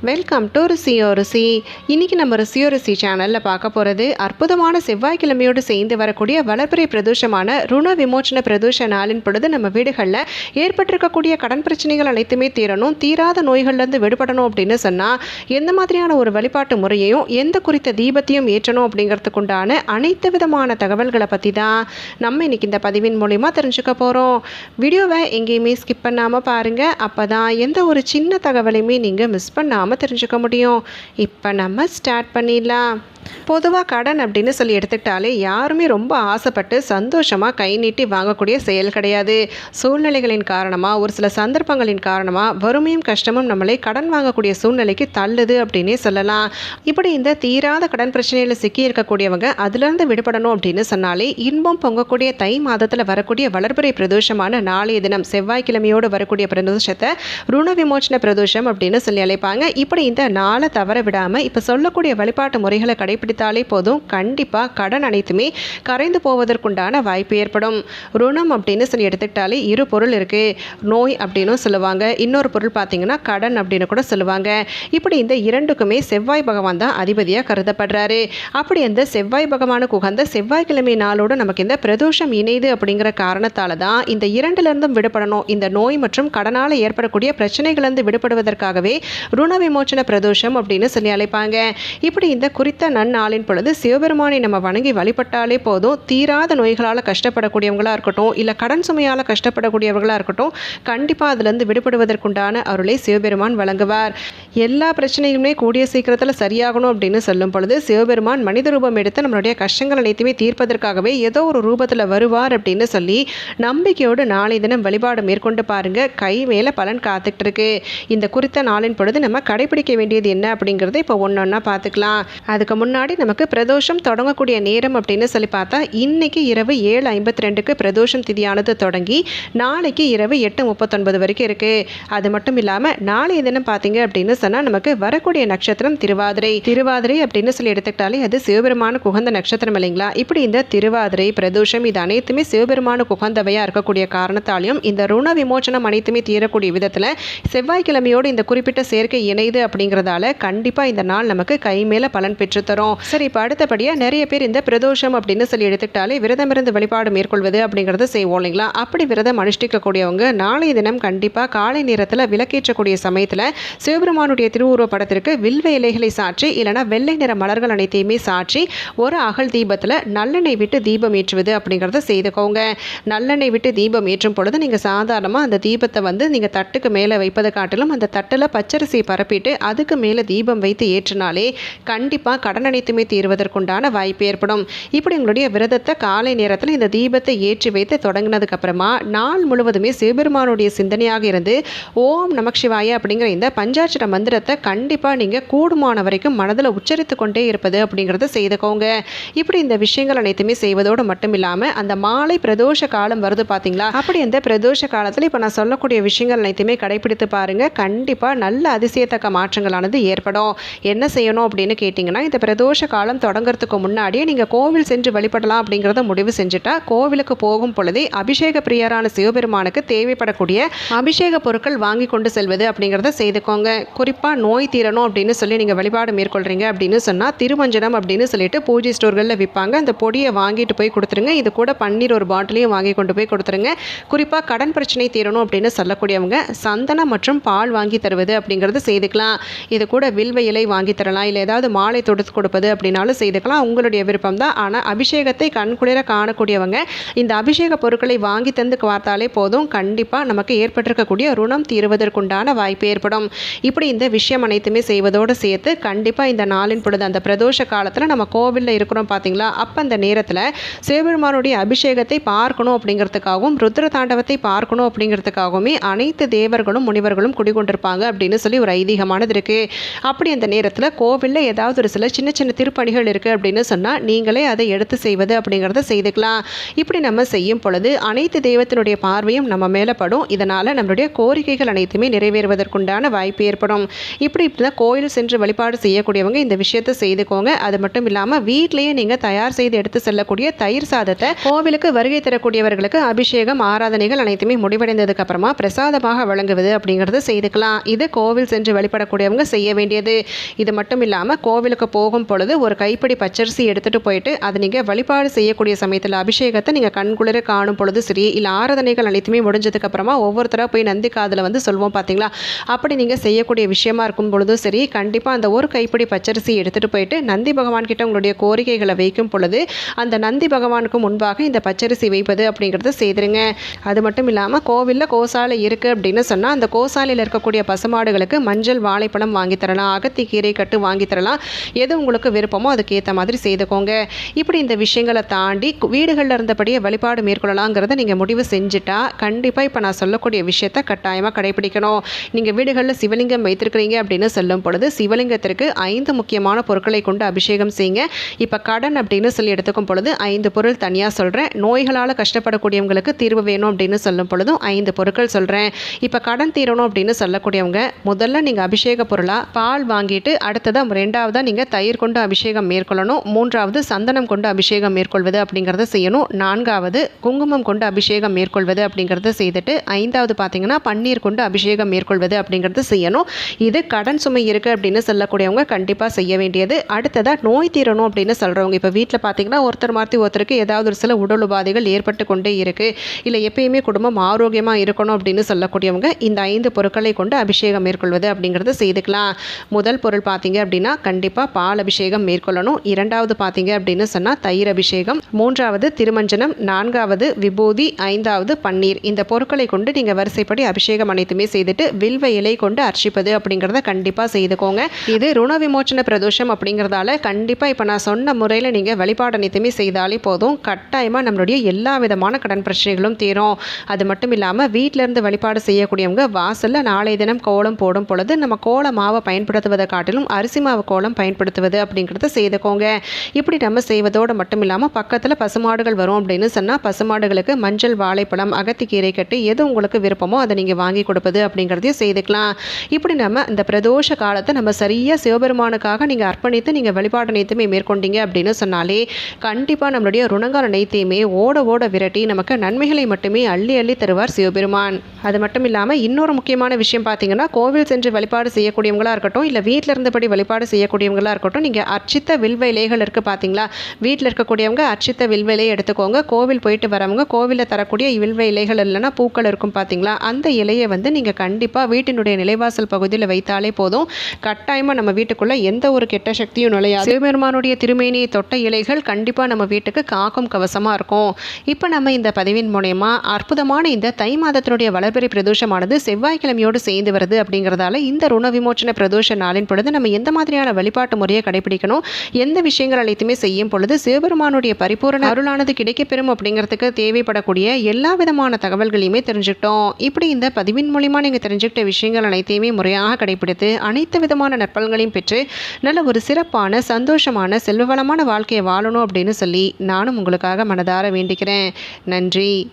Welcome to ருசியோ ருசி இன்றைக்கி நம்ம ருசியோ ருசி சேனலில் பார்க்க போகிறது அற்புதமான செவ்வாய்க்கிழமையோடு சேர்ந்து வரக்கூடிய வளர்பிறை பிரதோஷமான ருண விமோச்சன பிரதோஷ நாளின் பொழுது நம்ம வீடுகளில் ஏற்பட்டிருக்கக்கூடிய கடன் பிரச்சனைகள் அனைத்துமே தீரணும் தீராத நோய்கள்லேருந்து விடுபடணும் அப்படின்னு சொன்னால் எந்த மாதிரியான ஒரு வழிபாட்டு முறையையும் எந்த குறித்த தீபத்தையும் ஏற்றணும் அப்படிங்கிறதுக்கு உண்டான அனைத்து விதமான தகவல்களை பற்றி தான் நம்ம இன்றைக்கி இந்த பதிவின் மூலிமா தெரிஞ்சுக்க போகிறோம் வீடியோவை எங்கேயுமே ஸ்கிப் பண்ணாமல் பாருங்கள் அப்போ தான் எந்த ஒரு சின்ன தகவலையுமே நீங்கள் மிஸ் பண்ணாமல் தெரிஞ்சுக்க முடியும். இப்போ நம்ம ஸ்டார்ட் பண்ணிடலாம். பொதுவாக கடன் அப்படின்னு சொல்லி எடுத்துக்கிட்டாலே யாருமே ரொம்ப ஆசைப்பட்டு சந்தோஷமாக கை நீட்டி வாங்கக்கூடிய செயல் கிடையாது. சூழ்நிலைகளின் காரணமாக ஒரு சில சந்தர்ப்பங்களின் காரணமாக வறுமையும் கஷ்டமும் நம்மளை கடன் வாங்கக்கூடிய சூழ்நிலைக்கு தள்ளுது அப்படின்னே சொல்லலாம். இப்படி இந்த தீராத கடன் பிரச்சனையில் சிக்கி இருக்கக்கூடியவங்க அதுலேருந்து விடுபடணும் அப்படின்னு சொன்னாலே இன்பம் பொங்கக்கூடிய தை மாதத்தில் வரக்கூடிய வளர்பிறை பிரதோஷமான நாளைய தினம் செவ்வாய்க்கிழமையோடு வரக்கூடிய பிரதோஷத்தை ருண விமோச்சன பிரதோஷம் அப்படின்னு சொல்லி அழைப்பாங்க. இப்படி இந்த நாளை தவற விடாமல் இப்போ சொல்லக்கூடிய வழிபாட்டு முறைகளை கடைபிடித்தாலே போதும். கண்டிப்பாக கடன் அனைத்துமே கரைந்து போவதற்குண்டான வாய்ப்பு ஏற்படும். ருணம் அப்படின்னு சொல்லி எடுத்துக்கிட்டாலே இரு பொருள் இருக்குது நோய் அப்படின்னும் சொல்லுவாங்க. இன்னொரு பொருள் பார்த்தீங்கன்னா கடன் அப்படின்னு கூட சொல்லுவாங்க. இப்படி இந்த இரண்டுக்குமே செவ்வாய் பகவான் தான் அதிபதியாக கருதப்படுறாரு. அப்படி அந்த செவ்வாய் பகவானுக்கு உகந்த செவ்வாய்க்கிழமை நாளோடு நமக்கு இந்த பிரதோஷம் இணைது அப்படிங்கிற காரணத்தால் தான் இந்த இரண்டுலேருந்தும் விடுபடணும். இந்த நோய் மற்றும் கடனால் ஏற்படக்கூடிய பிரச்சனைகளிலிருந்து விடுபடுவதற்காகவே ருணவை விமோச்சன பிரதோஷம் அப்படின்னு சொல்லி அழைப்பாங்க. இப்படி இந்த குறித்த நன்னாளின் பொழுது சிவபெருமானை நம்ம வணங்கி வழிபட்டாலே போதும். தீராத நோய்களால் கஷ்டப்படக்கூடியவங்களா இருக்கட்டும் இல்லை கடன் சுமையால் கஷ்டப்படக்கூடியவர்களாக இருக்கட்டும் கண்டிப்பாக அதுலேருந்து விடுபடுவதற்குண்டான அருளை சிவபெருமான் வழங்குவார். எல்லா பிரச்சனையுமே கூடிய சீக்கிரத்தில் சரியாகணும் அப்படின்னு சொல்லும் பொழுது சிவபெருமான் மனித ரூபம் எடுத்து நம்மளுடைய கஷ்டங்கள் அனைத்துமே தீர்ப்பதற்காகவே ஏதோ ஒரு ரூபத்தில் வருவார் அப்படின்னு சொல்லி நம்பிக்கையோடு நாளை தினம் வழிபாடு மேற்கொண்டு பாருங்க. கை மேலே பலன் காத்துட்டு இருக்கு. இந்த குறித்த நாளின் பொழுது நம்ம கடைபிடிக்க வேண்டியது என்ன அப்படிங்கிறத இப்போ ஒன்று ஒன்றா பார்த்துக்கலாம் அதுக்கு முன்னாடி நமக்கு பிரதோஷம் தொடங்கக்கூடிய நேரம் அப்படின்னு சொல்லி பார்த்தா இன்னைக்கு இரவு ஏழு ஐம்பத்தி ரெண்டுக்கு பிரதோஷம் திதியானது தொடங்கி நாளைக்கு இரவு எட்டு முப்பத்தொன்பது வரைக்கும் இருக்குது அது மட்டும் இல்லாமல் நாளைய தினம் பார்த்தீங்க அப்படின்னு சொன்னால் நமக்கு வரக்கூடிய நட்சத்திரம் திருவாதிரை. திருவாதிரை அப்படின்னு சொல்லி எடுத்துக்கிட்டாலே அது சிவபெருமான குகந்த நட்சத்திரம் இல்லைங்களா? இப்படி இந்த திருவாதிரை பிரதோஷம் இது அனைத்துமே சிவபெருமான குகந்தவையாக இருக்கக்கூடிய காரணத்தாலையும் இந்த ருண விமோச்சனம் அனைத்துமே தீரக்கூடிய விதத்தில் செவ்வாய்க்கிழமையோடு இந்த குறிப்பிட்ட சேர்க்கை செய்யுது அப்படிங்கிறதால கண்டிப்பாக இந்த நாள் நமக்கு கை மேலே பலன் பெற்று தரும் சரி இப்போ அடுத்தபடியாக நிறைய பேர் இந்த பிரதோஷம் அப்படின்னு சொல்லி எடுத்துக்கிட்டாலே விரதம் இருந்து வழிபாடு மேற்கொள்வது அப்படிங்கிறத செய்வோம் இல்லைங்களா? அப்படி விரதம் அனுஷ்டிக்கக்கூடியவங்க நாளைய தினம் கண்டிப்பாக காலை நேரத்தில் விளக்கேற்றக்கூடிய சமயத்தில் சிவபெருமானுடைய திருவுருவ படத்திற்கு வில்வ இலைகளை சாற்றி இல்லைனா வெள்ளை நிற மலர்கள் அனைத்தையுமே சாற்றி ஒரு அகல் தீபத்தில் நல்லெண்ணெய் விட்டு தீபம் ஏற்றுவது அப்படிங்கிறத செய்துக்கோங்க. நல்லெண்ணெய் விட்டு தீபம் ஏற்றும் பொழுது நீங்கள் சாதாரணமாக அந்த தீபத்தை வந்து நீங்கள் தட்டுக்கு மேலே வைப்பதை காட்டிலும் அந்த தட்டில் பச்சரிசி பரப்பிட்டு அதுக்கு மேலே தீபம் வைத்து ஏற்றினாலே கண்டிப்பாக கடன் அனைத்துமே தீர்வதற்குண்டான வாய்ப்பு ஏற்படும். இப்படி உங்களுடைய விரதத்தை காலை நேரத்தில் இந்த தீபத்தை ஏற்றி வைத்து தொடங்கினதுக்கு அப்புறமா நாள் முழுவதுமே சிவபெருமானுடைய சிந்தனையாக இருந்து ஓம் நமச்சிவாய அப்படிங்கிற இந்த பஞ்சாட்சர மந்திரத்தை கண்டிப்பாக நீங்கள் கூடுமான வரைக்கும் மனதில் உச்சரித்து கொண்டே இருப்பது அப்படிங்கிறத செய்துக்கோங்க. இப்படி இந்த விஷயங்கள் அனைத்துமே செய்வதோடு மட்டும் இல்லாமல் அந்த மாலை பிரதோஷ காலம் வருது பார்த்தீங்களா அப்படி இந்த பிரதோஷ காலத்தில் இப்போ நான் சொல்லக்கூடிய விஷயங்கள் அனைத்துமே கடைபிடித்து பாருங்க. கண்டிப்பாக நல்ல அதிசயத்தை அதிசயத்தக்க மாற்றங்களானது ஏற்படும். என்ன செய்யணும் அப்படின்னு கேட்டிங்கன்னா இந்த பிரதோஷ காலம் தொடங்குறதுக்கு முன்னாடியே நீங்கள் கோவில் சென்று வழிபடலாம் அப்படிங்கிறத முடிவு செஞ்சுட்டா கோவிலுக்கு போகும் பொழுதே அபிஷேக பிரியரான சிவபெருமானுக்கு தேவைப்படக்கூடிய அபிஷேக பொருட்கள் வாங்கி கொண்டு செல்வது அப்படிங்கிறத செய்துக்கோங்க. குறிப்பாக நோய் தீரணும் அப்படின்னு சொல்லி நீங்கள் வழிபாடு மேற்கொள்கிறீங்க அப்படின்னு சொன்னால் திருமஞ்சனம் அப்படின்னு சொல்லிட்டு பூஜை ஸ்டோர்களில் விற்பாங்க அந்த பொடியை வாங்கிட்டு போய் கொடுத்துருங்க. இது கூட பன்னீர் ஒரு பாட்டிலையும் வாங்கி கொண்டு போய் கொடுத்துருங்க. குறிப்பாக கடன் பிரச்சனை தீரணும் அப்படின்னு சொல்லக்கூடியவங்க சந்தனம் மற்றும் பால் வாங்கி தருவது அப்படிங்கிறது செய்து செய்துக்கலாம். இது கூட வில்வ இலை வாங்கி தரலாம். இல்லை ஏதாவது மாலை தொடுத்து கொடுப்பது அப்படின்னாலும் செய்துக்கலாம். உங்களுடைய விருப்பம் தான். ஆனால் அபிஷேகத்தை கண்குளிர காணக்கூடியவங்க இந்த அபிஷேக பொருட்களை வாங்கி தந்து பார்த்தாலே போதும். கண்டிப்பாக நமக்கு ஏற்பட்டிருக்கக்கூடிய ருணம் தீர்வதற்குண்டான வாய்ப்பு ஏற்படும். இப்படி இந்த விஷயம் அனைத்துமே செய்வதோடு சேர்த்து கண்டிப்பாக இந்த நாளின் பொழுது அந்த பிரதோஷ காலத்தில் நம்ம கோவிலில் இருக்கிறோம் பார்த்தீங்களா அப்போ அந்த நேரத்தில் சிவபெருமானுடைய அபிஷேகத்தை பார்க்கணும் அப்படிங்கிறதுக்காகவும் ருத்ர தாண்டவத்தை பார்க்கணும் அப்படிங்கிறதுக்காகவுமே அனைத்து தேவர்களும் முனிவர்களும் குடிகொண்டிருப்பாங்க அப்படின்னு சொல்லி ஒரு ஐதீகம் அதிகமானது இருக்குது அப்படி அந்த நேரத்தில் கோவிலில் ஏதாவது ஒரு சில சின்ன சின்ன திருப்பணிகள் இருக்குது அப்படின்னு சொன்னால் நீங்களே அதை எடுத்து செய்வது அப்படிங்கிறத செய்துக்கலாம். இப்படி நம்ம செய்யும் பொழுது அனைத்து தெய்வத்தினுடைய பார்வையும் நம்ம மேலே படும். இதனால் நம்மளுடைய கோரிக்கைகள் அனைத்துமே நிறைவேறுவதற்குண்டான வாய்ப்பு ஏற்படும். இப்படி இப்படி தான் கோயில் சென்று வழிபாடு செய்யக்கூடியவங்க இந்த விஷயத்தை செய்துக்கோங்க. அது மட்டும் இல்லாமல் வீட்டிலேயே நீங்கள் தயார் செய்து எடுத்து செல்லக்கூடிய தயிர் சாதத்தை கோவிலுக்கு வருகை தரக்கூடியவர்களுக்கு அபிஷேகம் ஆராதனைகள் அனைத்துமே முடிவடைந்ததுக்கு அப்புறமா பிரசாதமாக வழங்குவது அப்படிங்கிறத செய்துக்கலாம். இது கோவில் சென்று வழிபடக்கூடியவங்க செய்ய வேண்டியது. இது மட்டும் இல்லாமல் கோவிலுக்கு போகும் பொழுது ஒரு கைப்பிடி பச்சரிசி எடுத்துகிட்டு போயிட்டு அதை நீங்கள் வழிபாடு செய்யக்கூடிய சமயத்தில் அபிஷேகத்தை நீங்கள் கண்குளிர காணும் பொழுது சரி இல்லை ஆராதனைகள் அனைத்துமே முடிஞ்சதுக்கப்புறமா ஒவ்வொருத்தராக போய் நந்தி காதில் வந்து சொல்லுவோம் பார்த்தீங்களா அப்படி நீங்கள் செய்யக்கூடிய விஷயமா இருக்கும் பொழுதும் சரி கண்டிப்பாக அந்த ஒரு கைப்பிடி பச்சரிசி எடுத்துகிட்டு போயிட்டு நந்தி பகவான் கிட்ட உங்களுடைய கோரிக்கைகளை வைக்கும் பொழுது அந்த நந்தி பகவானுக்கு முன்பாக இந்த பச்சரிசி வைப்பது அப்படிங்கிறத செய்திருங்க. அது மட்டும் இல்லாமல் கோவிலில் கோசாலை இருக்குது அப்படின்னு சொன்னால் அந்த கோசாலையில் இருக்கக்கூடிய பசுமாடுகளுக்கு மஞ்சள் வாழைப்பழம் வாங்கி தரலாம் அகத்தி கீரை கட்டு வாங்கி தரலாம். எது உங்களுக்கு விருப்பமோ அதுக்கேற்ற மாதிரி செய்துக்கோங்க. இப்படி இந்த விஷயங்களை தாண்டி வீடுகளில் இருந்தபடியே வழிபாடு மேற்கொள்ளலாங்கிறத நீங்கள் முடிவு செஞ்சுட்டா கண்டிப்பாக இப்போ நான் சொல்லக்கூடிய விஷயத்த கட்டாயமாக கடைபிடிக்கணும். நீங்கள் வீடுகளில் சிவலிங்கம் வைத்திருக்கிறீங்க அப்படின்னு சொல்லும் பொழுது சிவலிங்கத்திற்கு ஐந்து முக்கியமான பொருட்களை கொண்டு அபிஷேகம் செய்யுங்க. இப்போ கடன் அப்படின்னு சொல்லி எடுத்துக்கும் பொழுது ஐந்து பொருள் தனியாக சொல்கிறேன் நோய்களால் கஷ்டப்படக்கூடியவங்களுக்கு தீர்வு வேணும் அப்படின்னு சொல்லும் பொழுதும் ஐந்து பொருட்கள் சொல்கிறேன் இப்போ கடன் தீரணும் அப்படின்னு சொல்லக்கூடியவங்க முதல்ல நீங்கள் அபிஷேக பொருளாக பால் வாங்கிட்டு அடுத்ததாக ரெண்டாவதாக நீங்கள் தயிர் கொண்டு அபிஷேகம் மேற்கொள்ளணும். மூன்றாவது சந்தனம் கொண்டு அபிஷேகம் மேற்கொள்வது அப்படிங்கிறத செய்யணும். நான்காவது குங்குமம் கொண்டு அபிஷேகம் மேற்கொள்வது அப்படிங்கிறத செய்துட்டு ஐந்தாவது பார்த்தீங்கன்னா பன்னீர் கொண்டு அபிஷேகம் மேற்கொள்வது அப்படிங்கிறது செய்யணும். இது கடன் சுமை இருக்குது அப்படின்னு சொல்லக்கூடியவங்க கண்டிப்பாக செய்ய வேண்டியது. அடுத்ததாக நோய் தீரணும் அப்படின்னு சொல்கிறவங்க இப்போ வீட்டில் பார்த்தீங்கன்னா ஒருத்தர் மாற்றி ஒருத்தருக்கு ஏதாவது ஒரு சில உடல் உபாதைகள் ஏற்பட்டு கொண்டே இருக்குது இல்லை எப்பயுமே குடும்பம் ஆரோக்கியமாக இருக்கணும் அப்படின்னு சொல்லக்கூடியவங்க இந்த ஐந்து பொருட்களை கொண்டு அபிஷேகம் மேற்கொள்வது அப்படிங்கிறது செய்துக்கலாம். முதல் பொருள் பார்த்தீங்க அப்படின்னா கண்டிப்பாக பால் அபிஷேகம் மேற்கொள்ளணும். இரண்டாவது பார்த்தீங்க அப்படின்னு சொன்னால் தயிர் அபிஷேகம் மூன்றாவது திருமஞ்சனம். நான்காவது விபூதி. ஐந்தாவது பன்னீர். இந்த பொருட்களை கொண்டு நீங்கள் வரிசைப்படி அபிஷேகம் அனைத்துமே செய்துட்டு வில்வ இலை கொண்டு அர்ச்சிப்பது அப்படிங்கிறத கண்டிப்பாக செய்துக்கோங்க. இது ருண விமோச்சன பிரதோஷம் அப்படிங்கிறதால கண்டிப்பாக இப்போ நான் சொன்ன முறையில் நீங்கள் வழிபாடு அனைத்துமே செய்தாலே போதும். கட்டாயமாக நம்மளுடைய எல்லா விதமான கடன் பிரச்சனைகளும் தீரும். அது மட்டும் இல்லாமல் வீட்டிலேருந்து வழிபாடு செய்யக்கூடியவங்க வாசலில் நாளை தினம் கோலம் போடும் பொழுது நம்ம கோல மாவை பயன்படுத்துவதை காட்டிலும் அரிசி மாவு கோலம் பயன்படுத்துவது அப்படிங்கிறத செய்துக்கோங்க. இப்படி நம்ம செய்வதோடு மட்டும் இல்லாமல் பக்கத்தில் பசுமாடுகள் வரும் அப்படின்னு சொன்னால் பசுமாடுகளுக்கு மஞ்சள் வாழைப்பழம் அகத்திக்கீரை கட்டு எது உங்களுக்கு விருப்பமோ அதை நீங்கள் வாங்கி கொடுப்பது அப்படிங்கிறதையும் செய்துக்கலாம். இப்படி நம்ம இந்த பிரதோஷ காலத்தை நம்ம சரியாக சிவபெருமானுக்காக நீங்கள் அர்ப்பணித்து நீங்கள் வழிபாடு அனைத்துமே மேற்கொண்டீங்க அப்படின்னு சொன்னாலே கண்டிப்பாக நம்மளுடைய ருணங்கால அனைத்தையுமே ஓட ஓட விரட்டி நமக்கு நன்மைகளை மட்டுமே அள்ளி அள்ளி தருவார் சிவபெருமான். அது மட்டும் இல்லாமல் இன்னொரு முக்கியமான விஷயம் பார்த்தீங்கன்னா கோவில் சென்று வழிபாடு செய்யக்கூடியவங்களா இருக்கட்டும் இல்லை வீட்டில் இருந்தபடி வழிபாடு செய்யக்கூடியவங்களா இருக்கட்டும் நீங்கள் அர்ச்சித்த வில்வ இலைகள் இருக்குது பார்த்தீங்களா வீட்டில் இருக்கக்கூடியவங்க அர்ச்சித்த வில்வ இலையை எடுத்துக்கோங்க. கோவில் போயிட்டு வரவங்க கோவிலில் தரக்கூடிய வில்வ இலைகள் இல்லைன்னா பூக்கள் இருக்கும் பார்த்தீங்களா அந்த இலையை வந்து நீங்கள் கண்டிப்பாக வீட்டினுடைய நிலைவாசல் பகுதியில் வைத்தாலே போதும். கட்டாயமாக நம்ம வீட்டுக்குள்ளே எந்த ஒரு கெட்ட சக்தியும் நுழையாது. சிவபெருமானுடைய திருமேனியை தொட்ட இலைகள் கண்டிப்பாக நம்ம வீட்டுக்கு காக்கும் கவசமாக இருக்கும். இப்போ நம்ம இந்த பதிவின் மூலயமா அற்புதமான இந்த தை மாதத்தினுடைய வளர்பிறை பிரதோஷமானது செவ்வாய்க்கிழமையோடு சேர்ந்து வருது அப்படிங்கிறதால இந்த ருண விமோச்சன பிரதோஷ நாளின் பொழுது நம்ம எந்த மாதிரியான வழிபாட்டு முறையை கடைபிடிக்கணும்? எந்த விஷயங்கள் அனைத்துமே செய்யும் பொழுது சிவபெருமானுடைய பரிபூரண அருளானது கிடைக்கப்பெறும் அப்படிங்கிறதுக்கு தேவைப்படக்கூடிய எல்லா விதமான தகவல்களையுமே தெரிஞ்சுக்கிட்டோம். இப்படி இந்த பதிவின் மூலிமா நீங்கள் தெரிஞ்சுக்கிட்ட விஷயங்கள் அனைத்தையுமே முறையாக கடைபிடித்து அனைத்து விதமான நற்பலன்களையும் பெற்று நல்ல ஒரு சிறப்பான சந்தோஷமான செல்வவளமான வாழ்க்கையை வாழணும் அப்படின்னு சொல்லி நானும் உங்களுக்காக மனதார வேண்டிக்கிறேன். நன்றி.